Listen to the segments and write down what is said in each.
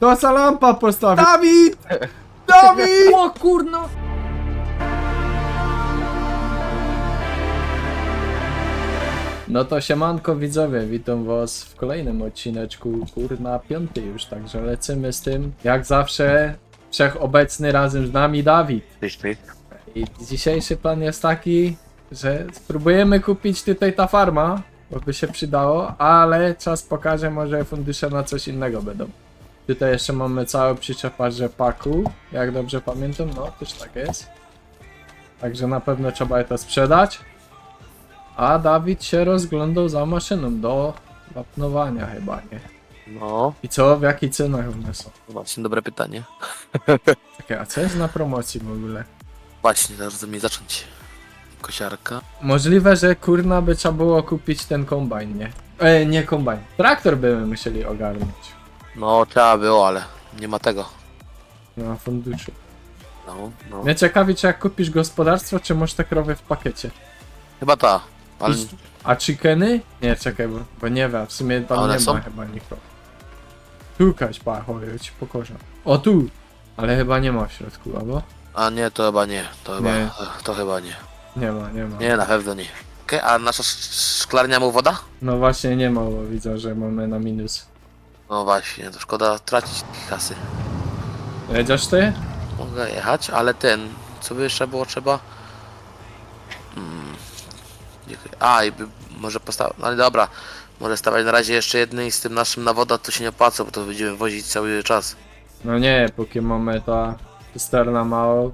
To co lampa postawi. Dawid! Dawid! O kurno! No to siemanko widzowie, witam was w kolejnym odcineczku, kurna piąty już, także lecimy z tym. Jak zawsze, wszechobecny razem z nami Dawid. Cześć. I dzisiejszy plan jest taki, że spróbujemy kupić tutaj ta farma, bo by się przydało, ale czas pokaże, może fundusze na coś innego będą. Tutaj jeszcze mamy cały przyczepacz rzepaku, jak dobrze pamiętam, no też tak jest. Także na pewno trzeba je to sprzedać. A Dawid się rozglądał za maszyną do wapnowania chyba, nie? No, I co, w jakich cenach one są? właśnie dobre pytanie. Takie, a co jest na promocji w ogóle? Właśnie, zaraz mi zacząć. Kosiarka. Możliwe, że kurna by trzeba było kupić ten kombajn, nie? E, nie kombajn. Traktor byśmy musieli ogarnąć. No, trzeba było, ale nie ma tego. Na funduszu. No, no. Mnie ciekawi, czy jak kupisz gospodarstwo, czy masz te krowy w pakiecie. Chyba ta, ale I- A chickeny? Nie, czekaj, bo, bo nie wiem, w sumie tam One nie są? ma chyba nikogo. Tu kaś, pa, chodź, ja ci pokażę. O, tu! Ale chyba nie ma w środku, albo? A nie, to chyba nie. To chyba, Nie. to chyba nie. Nie ma, nie ma. Nie, na pewno nie. Okej, a nasza sz- szklarnia mu woda? No właśnie nie ma, bo widzę, że mamy na minus. No właśnie, to szkoda tracić kasy. Jedziesz ty? Mogę jechać, ale ten, co by jeszcze było trzeba? Hmm. A, i by może postawić, no ale dobra. Może stawiać na razie jeszcze jednej z tym naszym na woda, to się nie opłaca, bo to będziemy wozić cały czas. No nie, póki mamy ta cysterna mało.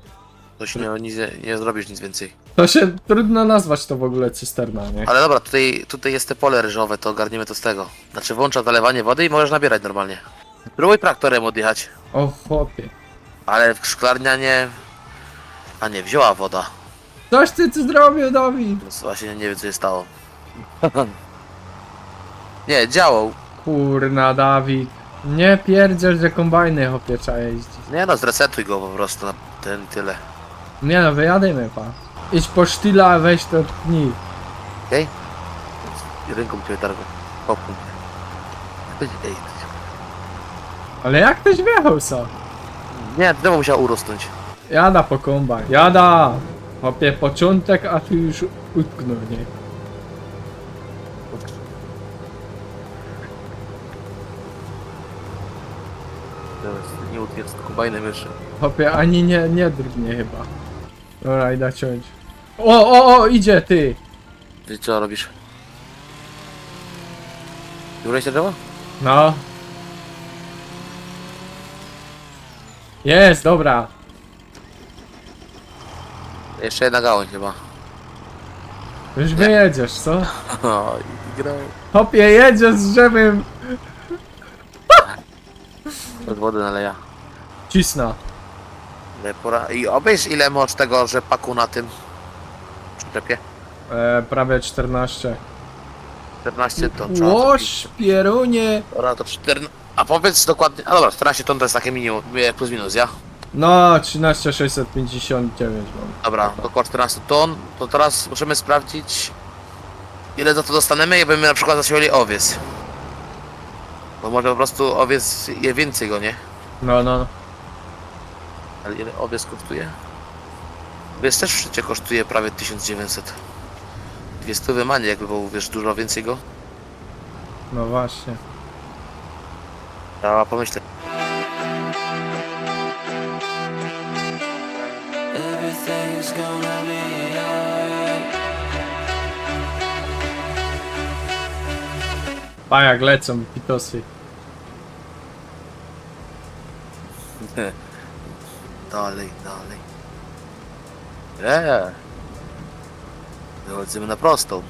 To się nie, nic, nie zrobisz nic więcej. To się trudno nazwać to w ogóle cysterna, nie? Ale dobra, tutaj, tutaj jest te pole ryżowe, to ogarniemy to z tego. Znaczy włącza zalewanie wody i możesz nabierać normalnie. Spróbuj traktorem odjechać. O chłopie. Ale w szklarnia nie... A nie, wzięła woda. Coś ty tu zrobił, Dawid! Więc właśnie nie wiem co się stało. nie, działał. Kurna, Dawid. Nie pierdziel, że kombajny chłopie trzeba jeździć. Nie no, zresetuj go po prostu na ten tyle. Nie no, wyjadajmy pan. Idź po sztyla, weź to tnij. Okej? Ręką cię targą. Popnij. Ej, ej. Ale jak ktoś wjechał co? Nie, drzewo musiał urosnąć. Jada po kombajn. Jada! Chłopie, początek, a tu już utknął, nie? Teraz Nie utwierdz kombajnem jeszcze. Chłopie, ani nie, nie drgnie chyba. Dobra, idę ciąć. O, o, o, idzie ty! Ty co robisz? Dziurałeś to drzewo? No. Jest, dobra. Jeszcze jedna gałąź chyba. Już wyjedziesz, co? O, i grał. Hopie, jedziesz z drzewem. Od wody naleja. Cisna. Ile pora... I obejrz ile moc tego rzepaku na tym przyczepie. E, prawie 14. 14 ton trzeba Łoś, pierunie. Dobra, to 14... A powiedz dokładnie... A dobra, 14 ton to jest takie minimum, e, plus minus, ja? No, 13659 mam. Dobra, to około 14 ton. To teraz musimy sprawdzić ile za to dostanemy, jakbyśmy na przykład zasięli owiec. Bo może po prostu owiec je więcej go, nie? No, no. Ale ile owiec kosztuje? Owiec też w szczycie kosztuje prawie 1900. 200 wymanie, jakby było, wiesz, dużo więcej go. No właśnie. Trzeba pomyśleć. Everything's gonna be alright. Pa jak lecą pitosy. Dalej, dalej. Eee. Wychodzimy na prostą.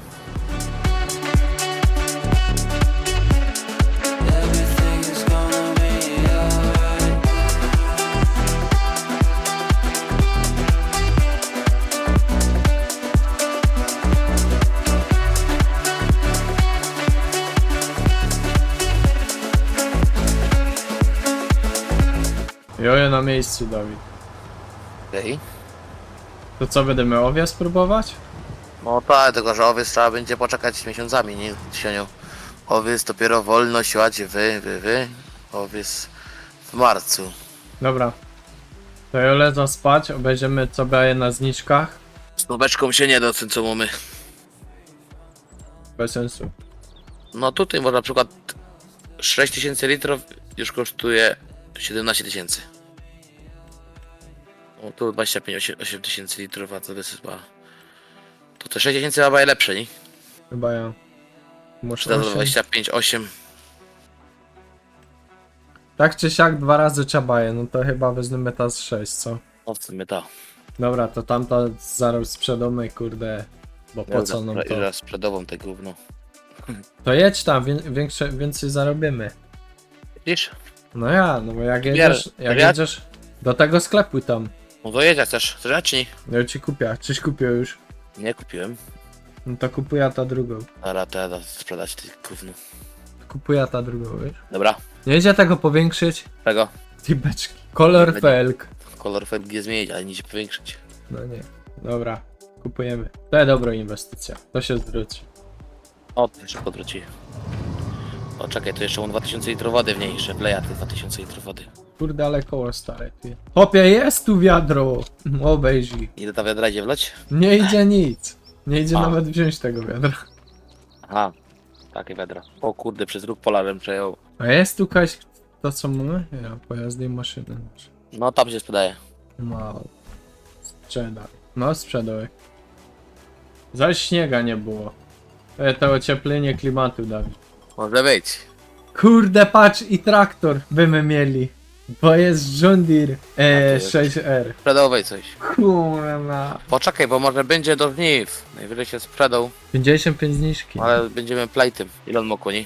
Jojo na miejscu, Dawid. Okej. To co, będziemy owiec spróbować? No tak, tylko że owiec trzeba będzie poczekać miesiącami, nie? Sionią. Owiec dopiero wolno siłać wy, wy, wy. Owiec w marcu. Dobra. To ja lecę spać, obejrzymy co daje na zniczkach. Z noweczką się nie da, co mamy. Bez sensu. No tutaj może na przykład 6000 litrów już kosztuje 17 tysięcy. No tu 25, 8 tysięcy litrów, a to jest chyba... To te 6 tysięcy chyba lepsze, nie? Chyba ja. Muszę Czy to osiem. 25, 8. Tak czy siak dwa razy trzeba je, no to chyba wezmę ta z 6, co? No w sumie to. Dobra, to tamta zaraz sprzedamy, kurde. Bo po co nam to? Ile sprzedawą te gówno. To jedź tam, wię- większe, więcej zarobimy. Widzisz? No ja, no bo jak jedziesz, jak ja- jedziesz do tego sklepu tam, No to jedzie też. Chcesz jechać, czy nie? ja ci kupię, czyś kupił już. Nie kupiłem. No to kupuję ta drugą. Dobra, to jadę sprzedać ty gówno. Kupuję ta drugą, wiesz? Dobra. Nie idzie tego powiększyć? Czego? Ty beczki. Kolor felg. Kolor felgi zmienić, ale nie się powiększyć. No nie. Dobra, kupujemy. To jest dobra inwestycja. To się zwróci. O, to szybko wróci. O, czekaj, to jeszcze mam 2000 litrów wody w niej, jeszcze wleja te 2000 litrów wody. Kurde, ale koło stare. Ty. Hopie, jest tu wiadro! Obejrzyj. Ile ta wiadra idzie wlać? Nie idzie nic. Nie idzie A. nawet wziąć tego wiadra. Aha, takie wiadra. O kurde, przez róg polarem przejął. A jest tu jakaś... To co mamy? Ja, pojazdy i maszyny. No tam się sprzedaje. Mało. Sprzedaj. No, sprzedaj. Zaś śniega nie było. E, To ocieplenie klimatu, Dawid. Może być. Kurde, patrz i traktor by my mieli. Bo jest John Deere e, A, to jest. 6R. Sprzedawaj coś. Kurna. Poczekaj, bo może będzie do żniw. Najwyżej się sprzedał, 55 zniżki. ale będziemy plajtym. Ile on koni?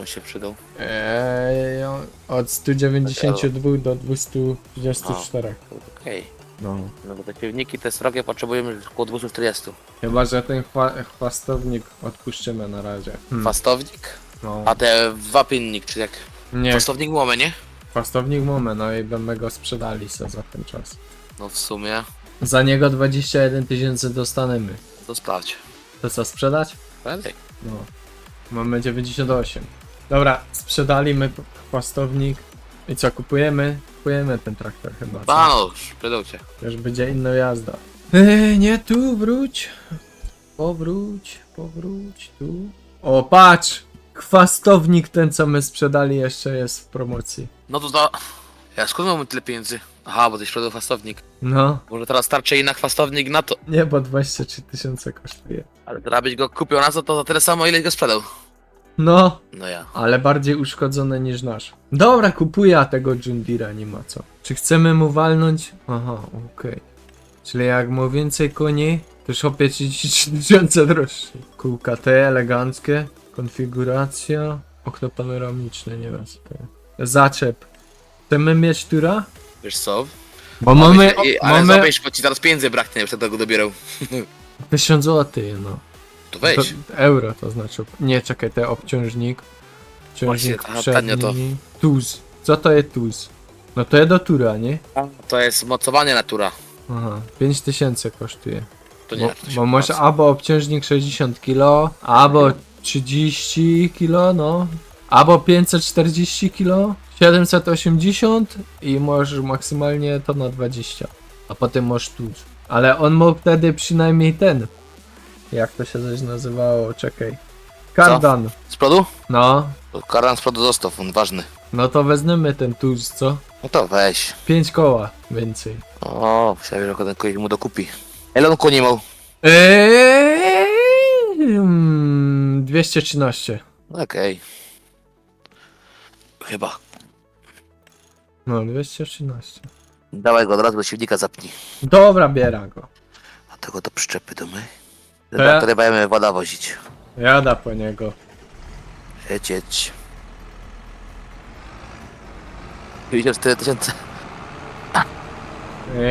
On się przydał. Eee, od 192 do 234. Okej. No. No bo te silniki te srogie potrzebujemy około 240. Chyba, że ten chwa chwastownik odpuszczymy na razie. Hmm. Fastownik? No. A te wapinnik, czy jak? Nie, Fastownik mamy, nie? Chwastownik mamy, no i będziemy go sprzedali se za ten czas. No w sumie, Za niego 21 tysięcy dostanemy. to sprawdź. To co, sprzedać? Dalej. No. Mamy 98. Dobra, sprzedali my chwastownik. I co, kupujemy? Kupujemy ten traktor chyba. co? Cię. Już będzie inna jazda. Ej, nie tu, wróć. Powróć, powróć tu. O, patrz! Chwastownik ten, co my sprzedali, jeszcze jest w promocji. No to to... Ja skąd mamy tyle pieniędzy? Aha, bo ty sprzedał fastownik. No, Może teraz starczy i na chwastownik na to. nie, bo 23 tysiące kosztuje. Ale teraz byś go kupił na co, to za tyle samo, ile go sprzedał. No, No ja. ale bardziej uszkodzone niż nasz. Dobra, kupuję a tego John Deere'a, nie ma co. Czy chcemy mu walnąć? Aha, okej. Czyli jak ma więcej koni, to już opie 33 tysiące droższy. Kółka te eleganckie, konfiguracja, okno panoramiczne, nie wiem co to jest. Zaczep. Chcemy mieć tura? Wiesz co? Bo mamy, I, ale mamy zobacz, bo ci zaraz pieniędzy braknie, jak tego dobierał. 1000 zł, no. To weź. To, euro to znaczy. Nie, czekaj, to obciążnik. Obciążnik Właśnie, tanio to. Tuz. Co to jest tuz? No to jest do tura, nie? To jest mocowanie natura. Aha, 5000 kosztuje. To nie, bo to się bo masz opłaca. albo obciążnik 60 kg, albo 30 kg, no. Albo 540 kg, 780 i możesz maksymalnie to na 20. A potem masz tuz. Ale on ma wtedy przynajmniej ten. Jak to się coś nazywało? Czekaj. Kardan. Z przodu? No. To Karan z przodu zostaw, on ważny. No to wezmemy ten tuz, co? No to weź. 5 koła więcej. O, myślałem, że ten kogoś mu dokupi. Ile on koni miał? Eee, 213. Okej. Chyba. No, 213. Dawaj go od razu do silnika zapnij. Dobra, biera go. A tego do przyczepy do my. To Dobra, wtedy będziemy woda wozić. Jada po niego. Jedź, jedź. 54 tysiące.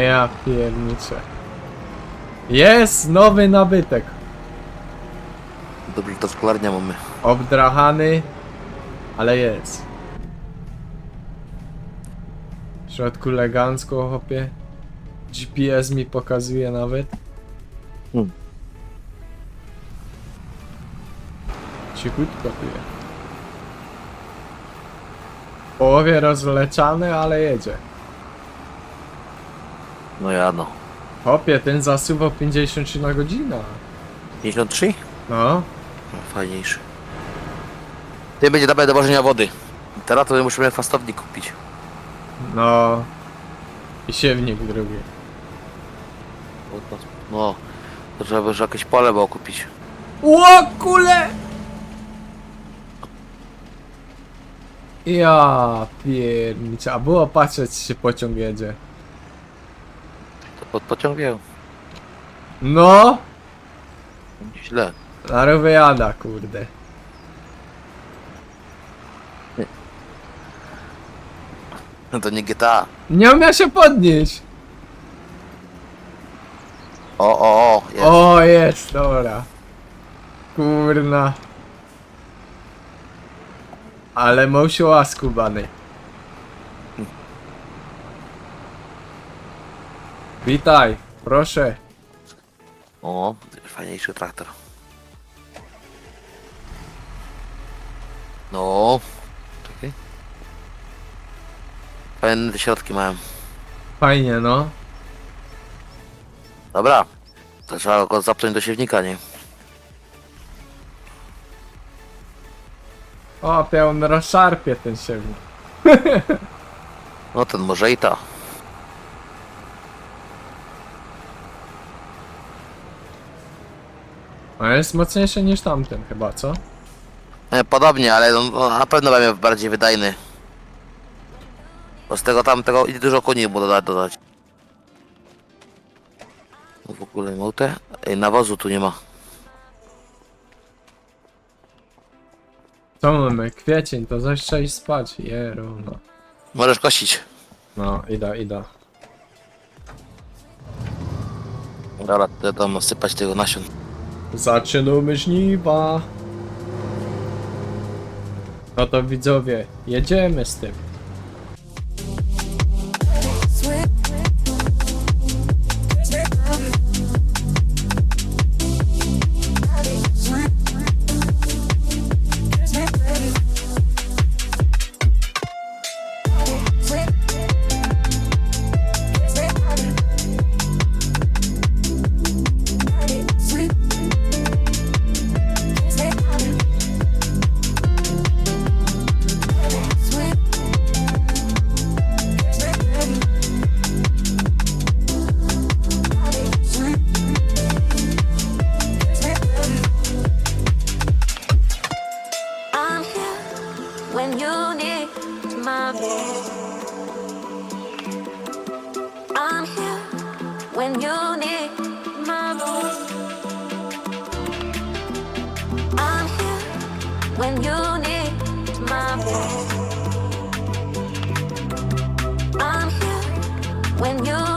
Ja pierniczę. Jest nowy nabytek. Dobrze, to szklarnia mamy. Obdrachany, ale jest. W środku elegancko, chłopie. GPS mi pokazuje nawet. Hmm. Cichutko tu jest. połowie rozleczany, ale jedzie. No ja no. Hopie, ten zasuwał 53 na godzinę. 53? No, No, fajniejszy. Ty będzie dobre do wożenia wody. Teraz to musimy fastownik kupić. no. I siewnik drugi. No, to trzeba by już jakieś pole było kupić. Ło, kule! Ja piernicze, a było patrzeć, czy pociąg jedzie. To pod pociąg wieł. No, Źle. Na rowy jada, kurde. No to nie GTA. Nie umie się podnieść. O, o, o, jest. O, jest, dobra. Kurna. Ale musiała skubany. Witaj, proszę. O, fajniejszy traktor. No. Czekaj. Fajne te środki mają. Fajnie, no. Dobra. To trzeba go zapnąć do siewnika, nie? O, pełen rozszarpie ten siewnik. No ten może i ta. A jest mocniejszy niż tamten chyba, co? E, Podobnie, ale no, na pewno będzie bardziej wydajny. Bo z tego tamtego i dużo koni mu dodać. dodać. No w ogóle małte? Ej, nawozu tu nie ma. Co mamy? Kwiecień, to zaś trzeba iść spać. Jeruna. Możesz kosić. No, idę, idę. Dobra, to tam sypać tego nasion. Zaczynamy żniwa. No to widzowie, jedziemy z tym. When you need my voice. I'm here when you